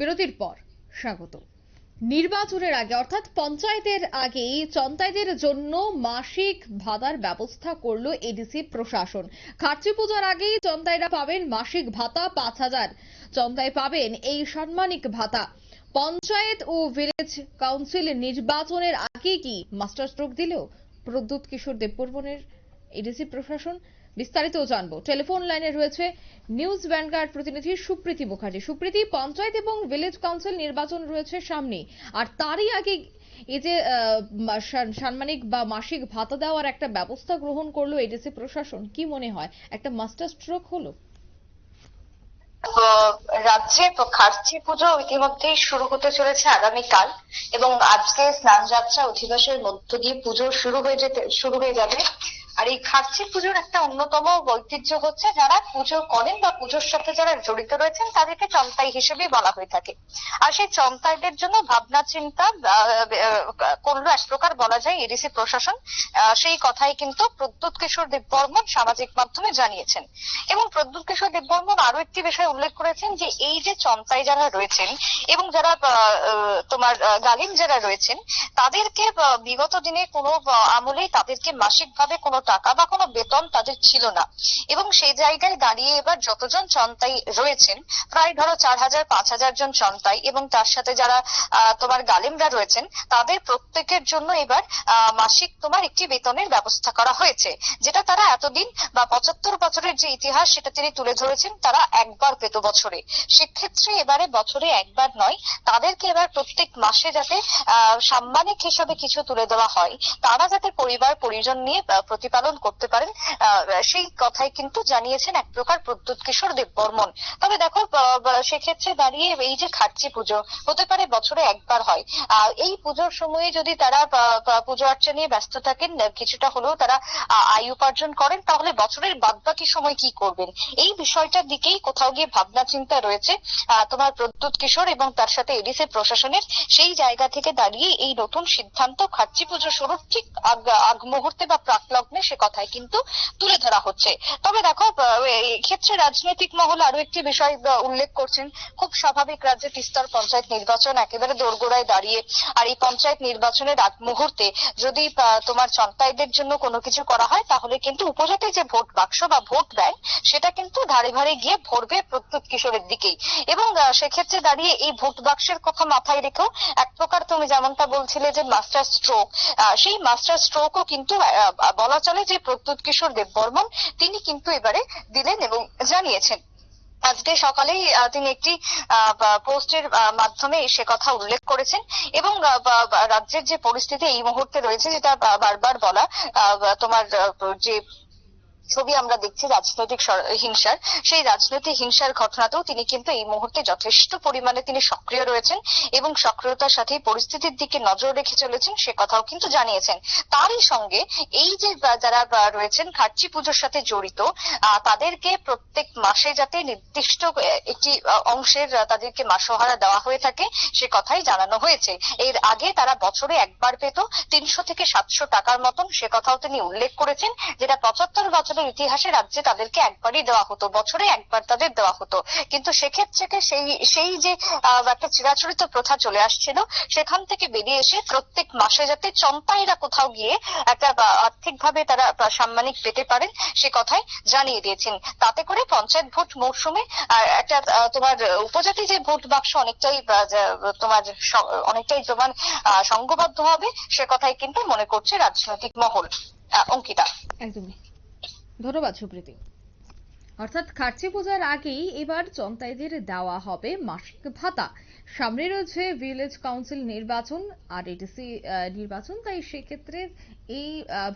বিরতির পর স্বাগত। নির্বাচনের আগে, অর্থাৎ পঞ্চায়েতের আগেই চন্তাইদের জন্য মাসিক ভাতার ব্যবস্থা করল এডিসি প্রশাসন। খার্চি পূজার আগেই চন্তাইরা পাবেন মাসিক ভাতা পাঁচ হাজার। চন্তাই পাবেন এই সাম্মানিক ভাতা। পঞ্চায়েত ও ভিলেজ কাউন্সিল নির্বাচনের আগে কি মাস্টার স্ট্রোক দিল? প্রদ্যুৎ কিশোর দেববর্মনের এডিসি প্রশাসন। বিস্তারিত জানব। টেলিফোন লাইনে রয়েছে নিউজ ভ্যানগার্ড প্রতিনিধি সুপ্রীতি মুখার্জি। সুপ্রীতি, পঞ্চায়েত এবং ভিলেজ কাউন্সিল নির্বাচন রয়েছে সামনে। আর তারই আগে এই যে সাম্মানিক বা মাসিক ভাতা দেওয়ার একটা ব্যবস্থা গ্রহণ করল এডিসি প্রশাসন, কি মনে হয়? একটা মাস্টার স্ট্রোক হলো? রাজ্যে খার্চি পুজো ইতিমধ্যেই শুরু হতে চলেছে আগামীকাল এবং আজকে স্নান যাত্রা অধিবাসের মধ্য দিয়ে পুজো শুরু হয়ে যেতে, শুরু হয়ে যাবে। আর এই খার্চি পুজোর একটা অন্যতম ঐতিহ্য হচ্ছে যারা পুজো করেন বা পুজোর সাথে যারা জড়িত রয়েছেন, তাদেরকে চন্তাই হিসেবে বলা হয়ে থাকে। আর সেই চন্তাইদের জন্য ভাবনা, চিন্তা করল এক প্রকার বলা যায় এডিসি প্রশাসন সেই কথাই কিন্তু প্রদ্যুৎ কিশোর দেববর্মন সামাজিক মাধ্যমে জানিয়েছেন। এবং প্রদ্যুৎ কিশোর দেববর্মন আরও একটি বিষয় উল্লেখ করেছেন যে, এই যে চন্তাই যারা রয়েছেন এবং যারা তোমার গালিম যারা রয়েছেন, তাদেরকে বিগত দিনে কোনো আমলেই তাদেরকে মাসিকভাবে কোনো টাকা বা কোনো বেতন তাদের ছিল না। এবং সেই জায়গায় দাঁড়িয়ে এবার যতজন চন্তাই রয়েছেন প্রায় ধরো চার হাজার পাঁচ হাজার জন চন্তাই এবং তার সাথে যারা তোমার গালিমরা রয়েছেন তাদের প্রত্যেকের জন্য এবার মাসিক তোমার একটি বেতনের ব্যবস্থা করা হয়েছে যেটা তারা এতদিন বা পঁচাত্তর বছরের যে ইতিহাস সেটা তিনি তুলে ধরেছেন তারা একবার পেত বছরে। সেক্ষেত্রে এবারে বছরে একবার নয় তাদেরকে এবার প্রত্যেক মাসে যাতে সাম্মানিক হিসাবে কিছু তুলে দেওয়া হয় তারা যাতে পরিবার পরিজন নিয়ে আহ, প্রতিপালন করতে পারেন। সেই কথাই কিন্তু জানিয়েছেন এক প্রকার প্রদ্যুৎ কিশোর দেববর্মন। তবে দেখো সেক্ষেত্রে দাঁড়িয়ে এই যে খাচ্ছি পুজো, হতে পারে বছরে একবার হয়। এই পুজোর সময়ে যদি তারা পুজো আর্চা নিয়ে ব্যস্ত থাকেন কিছুটা হলেও তারা আয় উপার্জন করেন, তাহলে বছরের বাদবাকি সময় কি করবেন? এই বিষয়টার দিকেই কোথাও গিয়ে ভাবনা চিন্তা রয়েছে। তোমার প্রদ্যুৎ কিশোর এবং তার সাথে এডিসি প্রশাসনের সেই জায়গা থেকে দাঁড়িয়ে এই নতুন সিদ্ধান্ত খাচ্ছি পুজো শুরুর ঠিক আগ মুহূর্তে বা প্রাকলগ্নে সে কথাই কিন্তু তুলে ধরা হচ্ছে। তবে দেখো আহ, এক্ষেত্রে রাজনৈতিক মহল আরও একটি বিষয় উল্লেখ করছেন। খুব স্বাভাবিক রাজ্যে তিস্তর পঞ্চায়েত নির্বাচন একেবারে দোরগোড়ায় দাঁড়িয়ে। আর এই পঞ্চায়েত নির্বাচনের আগ মুহূর্তে যদি তোমার চন্তাইদের জন্য কোনো কিছু করা হয় তাহলে কিন্তু উপজাতি যে ভোট বাক্স বা ভোট ব্যাংক সেটা কিন্তু ধারে ধারে গিয়ে ভরবে প্রত্যুৎ কিশোরের দিকেই। এবং সেক্ষেত্রে দাঁড়িয়ে এই ভোট বাক্সের কথা মাথায় রেখেও এক প্রকার তুমি যেমনটা বলছিলে যে মাস্টার স্ট্রোক সেই মাস্টার স্ট্রোকও কিন্তু বলা চলে যে প্রত্যুৎ কিশোর দেববর্মন তিনি কিন্তু এবারে দিলেন এবং জানিয়েছেন। আজকে সকালেই তিনি একটি পোস্টের মাধ্যমে সে কথা উল্লেখ করেছেন এবং রাজ্যের যে পরিস্থিতি এই মুহূর্তে রয়েছে যেটা বারবার বলা তোমার যে ছবি আমরা দেখছি রাজনৈতিক হিংসার। সেই রাজনৈতিক হিংসার ঘটনাতেও তিনি কিন্তু এই মুহূর্তে যথেষ্ট পরিমাণে তিনি সক্রিয় রয়েছেন এবং সক্রিয়তার সাথে পরিস্থিতির দিকে নজর রেখে চলেছেন, সে কথাও কিন্তু জানিয়েছেন। তারই সঙ্গে এই যে যারা রয়েছেন খার্চি পুজোর সাথে জড়িত তাদেরকে প্রত্যেক মাসে যাতে নির্দিষ্ট একটি অংশের তাদেরকে মাসোহারা দেওয়া হয়ে থাকে, সে কথাই জানানো হয়েছে। এর আগে তারা বছরে একবার পেত তিনশো থেকে সাতশো টাকার মতন, সে কথাও তিনি উল্লেখ করেছেন, যেটা পঁচাত্তর বছরের ইতিহাসে রাজ্যে তাদেরকে একবারই দেওয়া হতো বছরে একবার তাদের দেওয়া হতো। কিন্তু সেক্ষেত্রে সেই সেই যে একটা চিরাচরিত প্রথা চলে আসছিল সেখান থেকে বেরিয়ে এসে প্রত্যেক মাসে যাতে চম্পাইরা কোথাও গিয়ে একটা আর্থিকভাবে তারা সাম্মানিক পেতে পারেন সে কথাই জানিয়ে দিয়েছেন। তাতে করে পঞ্চায়েত ভোট মৌসুমে একটা তোমার উপজাতি যে ভোট বাক্স অনেকটাই তোমার অনেকটাই আহ, সংঘবদ্ধ হবে সে কথাই কিন্তু মনে করছে রাজনৈতিক মহল। অঙ্কিতা। একদমই। ধন্যবাদ, সুপ্রীতি। অর্থাৎ খার্চি পূজার আগেই এবার চন্তাইদের দেওয়া হবে মাসিক ভাতা। সামনে রয়েছে ভিলেজ কাউন্সিল নির্বাচন, আর এডিসি নির্বাচন, তাই সেক্ষেত্রে এই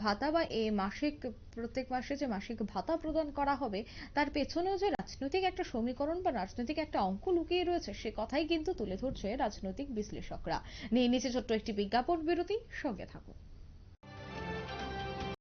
ভাতা বা এই মাসিক, প্রত্যেক মাসে যে মাসিক ভাতা প্রদান করা হবে, তার পেছনেও যে রাজনৈতিক একটা সমীকরণ বা রাজনৈতিক একটা অঙ্ক লুকিয়ে রয়েছে, সে কথাই কিন্তু তুলে ধরছে রাজনৈতিক বিশ্লেষকরা। নিয়ে নিচে ছোট্ট একটি বিজ্ঞাপন বিরতি, সঙ্গে থাকুন।